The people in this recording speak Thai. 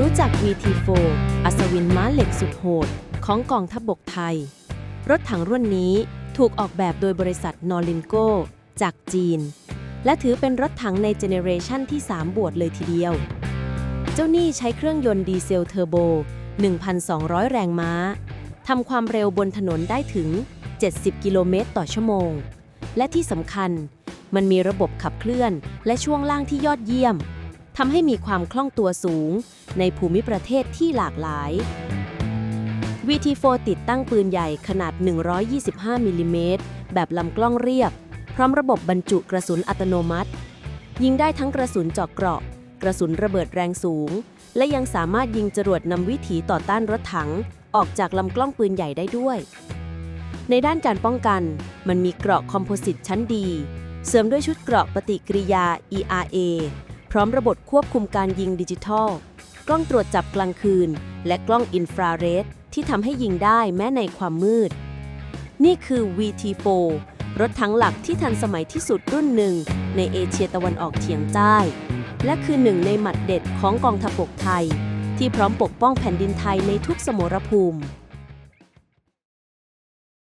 รู้จัก VT4 อัศวินม้าเหล็กสุดโหด ของกองทัพบบกไทย รถถังรุ่นนี้ถูกออกแบบโดยบริษัทนอรินโกจากจีน และถือเป็นรถถังในเจเนเรชันที่ 3 บวชเลยทีเดียว เจ้านี่ใช้เครื่องยนต์ดีเซลเทอร์โบ 1,200 แรงม้า ทำความเร็วบนถนนได้ถึง 70 กิโลเมตรต่อชั่วโมง และที่สำคัญ มันมีระบบขับเคลื่อนและช่วงล่างที่ยอดเยี่ยม ทำให้มีความคล่องตัวสูง ในภูมิประเทศที่หลากหลาย VT4 ติดตั้งปืนใหญ่ขนาด 125มิลลิเมตรแบบลำกล้องเรียบ พร้อมระบบบรรจุกระสุนอัตโนมัติ ยิงได้ทั้งกระสุนเจาะเกราะ กระสุนระเบิดแรงสูง และยังสามารถยิงจรวดนำวิถีต่อต้านรถถัง ออกจากลำกล้องปืนใหญ่ได้ด้วย ในด้านการป้องกัน มันมีเกราะคอมโพสิตชั้นดี เสริมด้วยชุดเกราะปฏิกิริยา ERA ร้อมระบบควบคุมการยิงดิจิทัล กล้องตรวจจับกลางคืน และกล้องอินฟราเรดที่ทำให้ยิงได้แม้ในความมืด นี่คือ VT4 รถถังหลักที่ทันสมัยที่สุดรุ่นหนึ่ง ในเอเชียตะวันออกเฉียงใต้ และคือหนึ่งในหมัดเด็ดของกองทัพบกไทย ที่พร้อมปกป้องแผ่นดินไทยในทุกสมรภูมิ